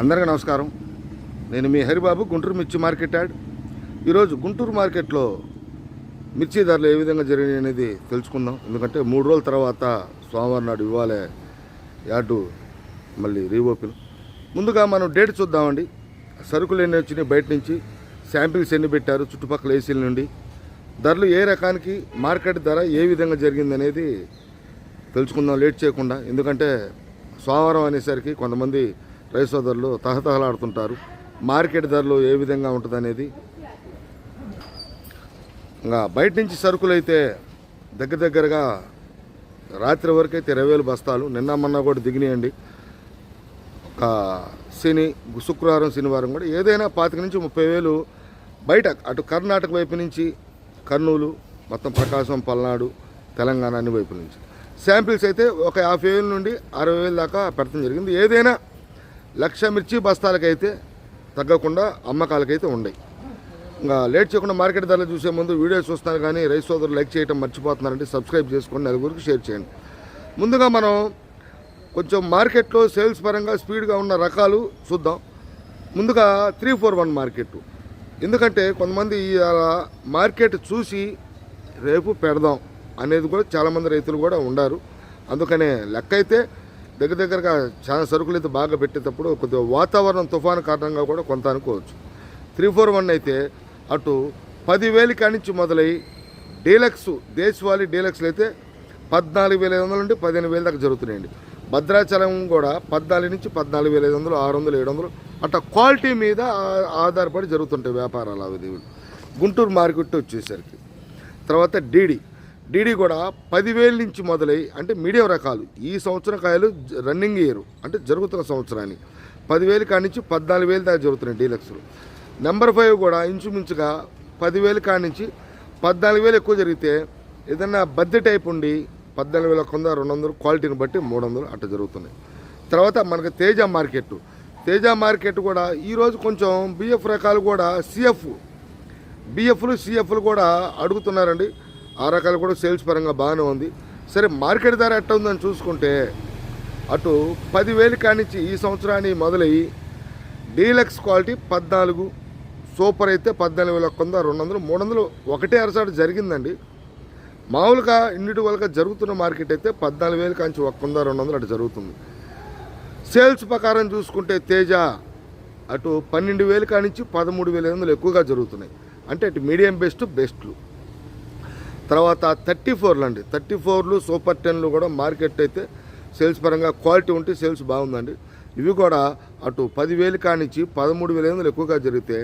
అందరికీ నమస్కారం. నేను మీ హరిబాబు గుంటూరు మిర్చి మార్కెట్ యాడ్. ఈరోజు గుంటూరు మార్కెట్లో మిర్చి ధరలు ఏ విధంగా జరిగినాయి అనేది తెలుసుకుందాం. ఎందుకంటే మూడు రోజుల తర్వాత సోమవారం నాడు ఇవ్వాలే యార్డు మళ్ళీ రీఓపెన్. ముందుగా మనం డేట్ చూద్దామండి. సరుకులు ఎన్ని వచ్చినాయి బయట నుంచి శాంపిల్స్ ఎన్ని పెట్టారు చుట్టుపక్కల ఏసీల నుండి ధరలు ఏ రకానికి మార్కెట్ ధర ఏ విధంగా జరిగిందనేది తెలుసుకుందాం లేట్ చేయకుండా. ఎందుకంటే సోమవారం అనేసరికి కొంతమంది రైతు సోదరులు తహతహలాడుతుంటారు. మార్కెట్ ధరలు ఏ విధంగా ఉంటుందనేది ఇంకా బయట నుంచి సరుకులు అయితే దగ్గర దగ్గరగా రాత్రి వరకు అయితే ఇరవై వేలు బస్తాలు. నిన్న మొన్న కూడా దిగినాయండి. ఒక శని శుక్రవారం శనివారం కూడా ఏదైనా పాతిక నుంచి ముప్పై వేలు బయట అటు కర్ణాటక వైపు నుంచి కర్నూలు మొత్తం ప్రకాశం పల్నాడు తెలంగాణ అన్ని వైపు నుంచి. శాంపిల్స్ అయితే ఒక యాభై వేల నుండి అరవై వేల దాకా పెడతాం జరిగింది. ఏదైనా లక్ష మిర్చి బస్తాలకైతే తగ్గకుండా అమ్మకాలకైతే ఉన్నాయి. ఇంకా లేట్ చేయకుండా మార్కెట్ ధరలు చూసే ముందు వీడియో చూస్తున్నారు కానీ రైతు సోదరులు లైక్ చేయడం మర్చిపోతున్నారంటే సబ్స్క్రైబ్ చేసుకోండి నలుగురికి షేర్ చేయండి. ముందుగా మనం కొంచెం మార్కెట్లో సేల్స్ పరంగా స్పీడ్గా ఉన్న రకాలు చూద్దాం. ముందుగా త్రీ ఫోర్ వన్ మార్కెట్. ఎందుకంటే కొంతమంది ఇవాళ మార్కెట్ చూసి రేపు పెడదాం అనేది కూడా చాలామంది రైతులు కూడా ఉండారు. అందుకనే లెక్క అయితే దగ్గర దగ్గరగా చాలా సరుకులు అయితే బాగా పెట్టేటప్పుడు కొద్దిగా వాతావరణం తుఫాను కారణంగా కూడా కొంత అనుకోవచ్చు. త్రీ ఫోర్ వన్ అయితే అటు పదివేలు కానించి మొదలై డీలక్స్ దేశవాళీ డీలక్స్లు అయితే పద్నాలుగు వేల ఐదు వందల నుండి పదిహేను వేల దాకా జరుగుతున్నాయండి. భద్రాచలం కూడా పద్నాలుగు నుంచి పద్నాలుగు వేల ఐదు వందలు ఆరు వందలు ఏడు వందలు అట్లా క్వాలిటీ మీద ఆధారపడి జరుగుతుంటాయి వ్యాపారాలు అవి గుంటూరు మార్కెట్ వచ్చేసరికి. తర్వాత డీడీ. డీడీ కూడా పదివేల నుంచి మొదలై అంటే మీడియం రకాలు ఈ సంవత్సరం కాయలు రన్నింగ్ ఇయర్ అంటే జరుగుతున్న సంవత్సరాన్ని. పదివేలు కాడి నుంచి పద్నాలుగు వేలు దాకా జరుగుతున్నాయి డీలక్స్లు. నెంబర్ ఫైవ్ కూడా ఇంచుమించుగా పదివేలు కాడి నుంచి పద్నాలుగు వేలు ఎక్కువ జరిగితే ఏదన్నా బద్దె టైప్ ఉండి పద్నాలుగు వేల కొంద రెండు వందలు క్వాలిటీని బట్టి మూడు వందలు అట్లా జరుగుతున్నాయి. తర్వాత మనకు తేజ మార్కెట్ తేజ మార్కెట్ కూడా ఈరోజు కొంచెం బిఎఫ్ రకాలు కూడా సిఎఫ్ బిఎఫ్లు సిఎఫ్లు కూడా అడుగుతున్నారండి. ఆ రకాలు కూడా సేల్స్ పరంగా బాగానే ఉంది. సరే మార్కెట్ ధర ఎట్ట ఉందని చూసుకుంటే అటు పదివేలు కానించి ఈ సంవత్సరాన్ని మొదలయ్యి డీలక్స్ క్వాలిటీ పద్నాలుగు సూపర్ అయితే పద్నాలుగు వేల కొంద రెండు వందలు మూడు వందలు ఒకటే అరసాడు జరిగిందండి. మామూలుగా ఇన్నిటి వల్ల జరుగుతున్న మార్కెట్ అయితే పద్నాలుగు వేలు కాంచి ఒక్క వంద రెండు వందలు అటు జరుగుతుంది. సేల్స్ ప్రకారం చూసుకుంటే తేజ అటు పన్నెండు వేలు కానించి పదమూడు వేల ఐదు వందలు ఎక్కువగా జరుగుతున్నాయి. అంటే అటు మీడియం బెస్ట్ బెస్ట్లు. తర్వాత థర్టీ ఫోర్లు అండి. థర్టీ ఫోర్లు సూపర్ టెన్లు కూడా మార్కెట్ అయితే సేల్స్ పరంగా క్వాలిటీ ఉంటే సేల్స్ బాగుందండి. ఇవి కూడా అటు పదివేలు కానించి పదమూడు వేల ఐదు ఎక్కువగా జరిగితే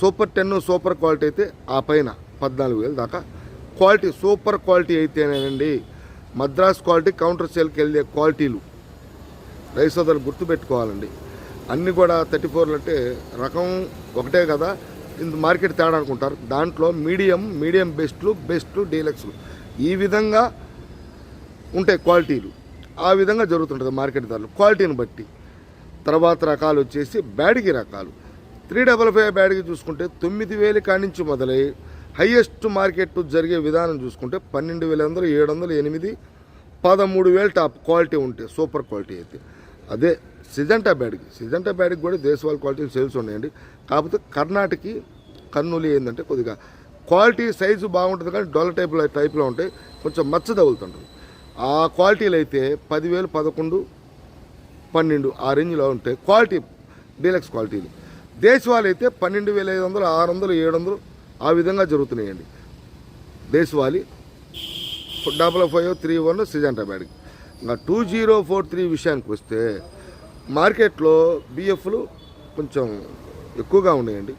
సూపర్ టెన్ సూపర్ క్వాలిటీ అయితే ఆ పైన పద్నాలుగు వేలు దాకా. క్వాలిటీ సూపర్ క్వాలిటీ అయితేనేనండి మద్రాస్ క్వాలిటీ కౌంటర్ సేల్కి వెళ్ళే క్వాలిటీలు రైస్ సోదరులు గుర్తుపెట్టుకోవాలండి. అన్నీ కూడా థర్టీ ఫోర్లు అంటే రకం ఒకటే కదా. మార్కెట్ తేడా అనుకుంటారు. దాంట్లో మీడియం మీడియం బెస్ట్లు బెస్ట్లు డీలక్స్లు. ఈ విధంగా ఉంటాయి క్వాలిటీలు. ఆ విధంగా జరుగుతుంటుంది మార్కెట్ ధరలు. క్వాలిటీని బట్టి. తర్వాత రకాలు వచ్చేసి బ్యాడిగి రకాలు. త్రీ డబల్ ఫైవ్ బ్యాడిగి చూసుకుంటే తొమ్మిది వేలు కానించి మొదలై హయ్యెస్ట్ మార్కెట్ జరిగే విధానం చూసుకుంటే పన్నెండు వేల వందలు ఏడు వందలు ఎనిమిది పదమూడు వేలు టాప్ క్వాలిటీ ఉంటే సూపర్ క్వాలిటీ అయితే. అదే సిజంటా బ్యాడ్కి. సిజంటా బ్యాడ్కి కూడా దేశవాళ క్వాలిటీ సేల్స్ ఉన్నాయండి. కాకపోతే కర్ణాటకకి కర్నూలు ఏంటంటే కొద్దిగా క్వాలిటీ సైజు బాగుంటుంది కానీ డొల్ల టైప్లో టైప్లో ఉంటాయి. కొంచెం మచ్చ తగులుతుంటుంది. ఆ క్వాలిటీలు అయితే పదివేలు పదకొండు పన్నెండు ఆ రేంజ్లో ఉంటాయి. క్వాలిటీ డీలక్స్ క్వాలిటీలు. దేశవాళీ అయితే పన్నెండు వేల ఐదు వందలు ఆరు వందలు ఏడు వందలు ఆ విధంగా జరుగుతున్నాయండి. దేశవాళీ double five three one Syngenta బ్యాడ్కి ఇంకా టూ జీరో ఫోర్ త్రీ విషయానికి వస్తే మార్కెట్లో బిఎఫ్లు కొంచెం ఎక్కువగా ఉన్నాయండి.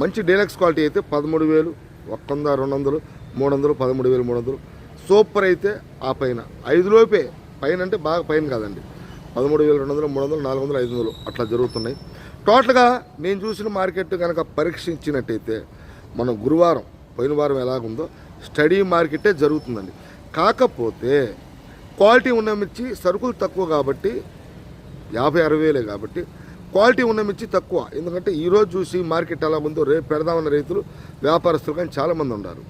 మంచి డీలక్స్ క్వాలిటీ అయితే పదమూడు వేలు ఒక్క వంద రెండు వందలు మూడు వందలు పదమూడు వేలు మూడు వందలు. సూపర్ అయితే ఆ పైన. ఐదు లోపే. పైన అంటే బాగా పైన కాదండి. పదమూడు వేలు రెండు వందలు మూడు వందలు నాలుగు వందలు ఐదు వందలు అట్లా జరుగుతున్నాయి. టోటల్గా నేను చూసిన మార్కెట్ కనుక పరీక్షించినట్టయితే మనం గురువారం పోయిన వారం ఎలాగుందో స్టడీ మార్కెటే జరుగుతుందండి. కాకపోతే క్వాలిటీ ఉన్న మిర్చి సరుకులు తక్కువ కాబట్టి యాభై అరవై వేలే కాబట్టి క్వాలిటీ ఉన్న మిర్చి తక్కువ. ఎందుకంటే ఈరోజు చూసి మార్కెట్ ఎలా ఉందో రేపు పెడదామన్న రైతులు వ్యాపారస్తులు కానీ చాలామంది ఉన్నారు.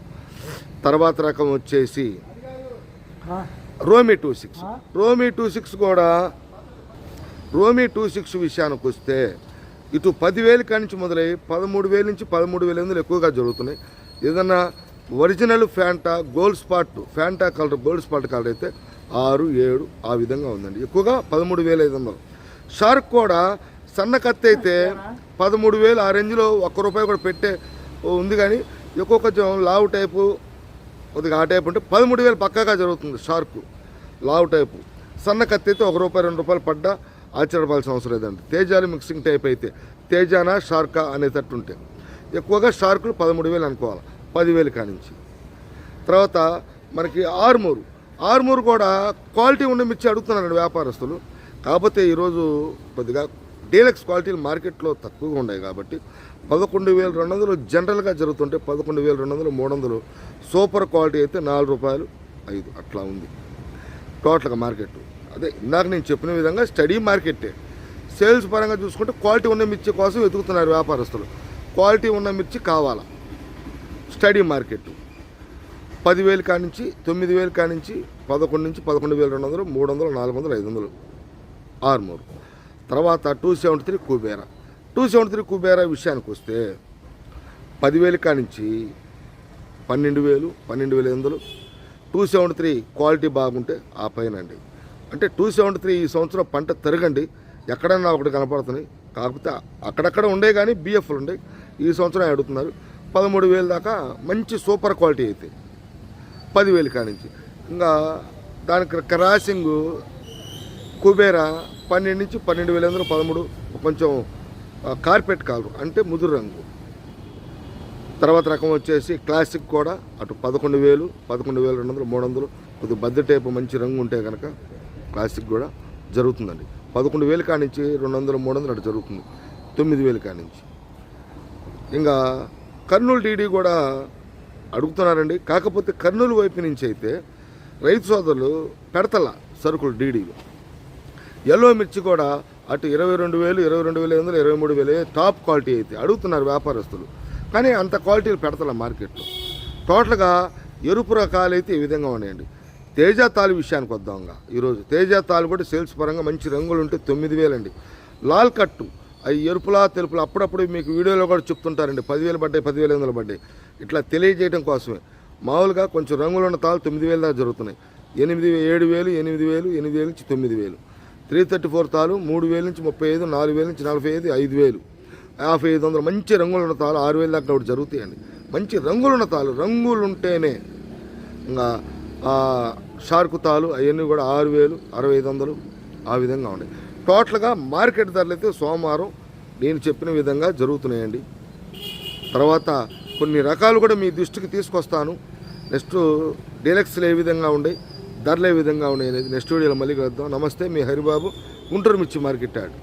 తర్వాత రకం వచ్చేసి రోమి టూ సిక్స్. రోమి టూ సిక్స్ కూడా రోమీ టూ సిక్స్ విషయానికి వస్తే ఇటు పదివేలు కానించి మొదలై పదమూడు వేల నుంచి పదమూడు వేల ఎనిమిది ఎక్కువగా జరుగుతున్నాయి. ఏదన్నా original Fanta gold spot Fanta colour gold spot colour అయితే ఆరు ఏడు ఆ విధంగా ఉందండి. ఎక్కువగా పదమూడు వేల ఐదు వందలు. షార్క్ కూడా సన్న కత్తి అయితే పదమూడు వేలు ఆ రేంజ్లో ఒక్క రూపాయి కూడా పెట్టే ఉంది కానీ ఎక్కువ కొంచెం లావు టైపు కొద్దిగా ఆ టైపు ఉంటే పదమూడు వేలు పక్కాగా జరుగుతుంది షార్క్ లావు టైపు. సన్న కత్తి అయితే ఒక రూపాయి రెండు రూపాయలు పడ్డా ఆశ్చర్యపడాల్సిన అవసరం లేదండి. తేజాలు మిక్సింగ్ టైప్ అయితే తేజానా షార్కా అనేటట్టు ఉంటే ఎక్కువగా షార్కులు పదమూడు వేలు అనుకోవాలి పదివేలు కానించి. తర్వాత మనకి ఆర్మూరు ఆర్మూరు కూడా క్వాలిటీ ఉన్న మిర్చి అడుగుతున్నారండి వ్యాపారస్తులు. కాకపోతే ఈరోజు కొద్దిగా డీలక్స్ క్వాలిటీలు మార్కెట్లో తక్కువగా ఉన్నాయి కాబట్టి పదకొండు వేల రెండు వందలు జనరల్గా జరుగుతుంటే పదకొండు వేల రెండు వందలు మూడు వందలు సూపర్ క్వాలిటీ అయితే నాలుగు రూపాయలు ఐదు అట్లా ఉంది. టోటల్గా మార్కెట్. అదే ఇందాక నేను చెప్పిన విధంగా స్టడీ మార్కెట్టే సేల్స్ పరంగా చూసుకుంటే క్వాలిటీ ఉన్న మిర్చి కోసం వెతుకుతున్నారు వ్యాపారస్తులు. క్వాలిటీ ఉన్న మిర్చి కావాలా? Steady market. పదివేలు కానించి తొమ్మిది వేలు కానించి పదకొండు నుంచి పదకొండు వేల రెండు వందలు మూడు వందలు నాలుగు వందలు ఐదు వందలు. ఆర్మూరు. తర్వాత two seventy three Kubera. Two seventy three Kubera విషయానికి వస్తే పదివేలు కానించి పన్నెండు వేలు పన్నెండు వేల ఐదు వందలు టూ సెవెంటీ త్రీ క్వాలిటీ బాగుంటే ఆ పైన అండి అంటే టూ సెవెంటీ త్రీ ఈ సంవత్సరం పంట తిరగండి ఎక్కడన్నా ఒకటి కనపడుతున్నాయి కాకపోతే అక్కడక్కడ ఉండే కానీ బిఎఫ్లు ఉండే. ఈ సంవత్సరం అడుగుతున్నారు పదమూడు వేలు దాకా మంచి సూపర్ క్వాలిటీ అయితే. పదివేలు కానించి. ఇంకా దానికి క్రాసింగ్ కుబేరా పన్నెండు నుంచి పన్నెండు వేల వందలు పదమూడు కొంచెం కార్పెట్ కాలు అంటే ముదురు రంగు. తర్వాత రకం వచ్చేసి క్లాసిక్ కూడా అటు పదకొండు వేలు పదకొండు వేల రెండు వందలు మూడు వందలు కొద్దిగా బద్ద టైపు మంచి రంగు ఉంటే కనుక క్లాసిక్ కూడా జరుగుతుందండి. పదకొండు వేలు కానించి రెండు వందలు మూడు వందలు అటు జరుగుతుంది. తొమ్మిది వేలు కానించి. ఇంకా కర్నూలు డీడీ కూడా అడుగుతున్నారండి. కాకపోతే కర్నూలు వైపు నుంచి అయితే రైతు సోదరులు పెడతల సరుకులు డీడీలు ఎల్లో మిర్చి కూడా అటు ఇరవై రెండు వేలు ఇరవై రెండు వేల ఐదు వందలు ఇరవై మూడు వేలు టాప్ క్వాలిటీ అయితే అడుగుతున్నారు వ్యాపారస్తులు కానీ అంత క్వాలిటీలు పెడతల మార్కెట్లో టోటల్గా ఎరుపు రకాలు అయితే ఈ విధంగా ఉన్నాయండి తేజ తాలు విషయానికి వద్దాంగా ఈరోజు తేజ తాలు కూడా సేల్స్ పరంగా మంచి రంగులు ఉంటే తొమ్మిది వేలండి లాల్ కట్టు అవి ఎరుపులా తెలుపులా అప్పుడప్పుడు మీకు వీడియోలో కూడా చెప్తుంటారండి పదివేలు పడ్డాయి పదివేల ఐదు వందలు పడ్డాయి ఇట్లా తెలియజేయడం కోసమే మామూలుగా కొంచెం రంగులు ఉన్న తాలు తొమ్మిది వేల దాకా జరుగుతున్నాయి ఎనిమిది ఏడు వేలు ఎనిమిది వేలు ఎనిమిది వేలు నుంచి తొమ్మిది వేలు త్రీ థర్టీ ఫోర్ తాలు మూడు వేల నుంచి ముప్పై ఐదు నాలుగు వేల నుంచి నలభై ఐదు ఐదు వేలు. యాభై ఐదు వందలు మంచి రంగులు ఉన్న తాలు ఆరు వేలు దాకా ఒకటి జరుగుతాయండి. మంచి రంగులున్న తాలు రంగులు ఉంటేనే ఇంకా షార్కు తాలు అవన్నీ కూడా ఆరు వేలు అరవై ఐదు వందలు ఆ విధంగా ఉన్నాయి. టోటల్గా మార్కెట్ ధరలు అయితే సోమవారం నేను చెప్పిన విధంగా జరుగుతున్నాయండి. తర్వాత కొన్ని రకాలు కూడా మీ దృష్టికి తీసుకొస్తాను. నెక్స్ట్ డీలక్స్లు ఏ విధంగా ఉన్నాయి ధరలు ఏ విధంగా ఉన్నాయి. నేను నెక్స్ట్ వీడియోలో మళ్ళీ కలుద్దాం. నమస్తే మీ హరిబాబు గుంటూరు మిర్చి మార్కెట్ యాడ్.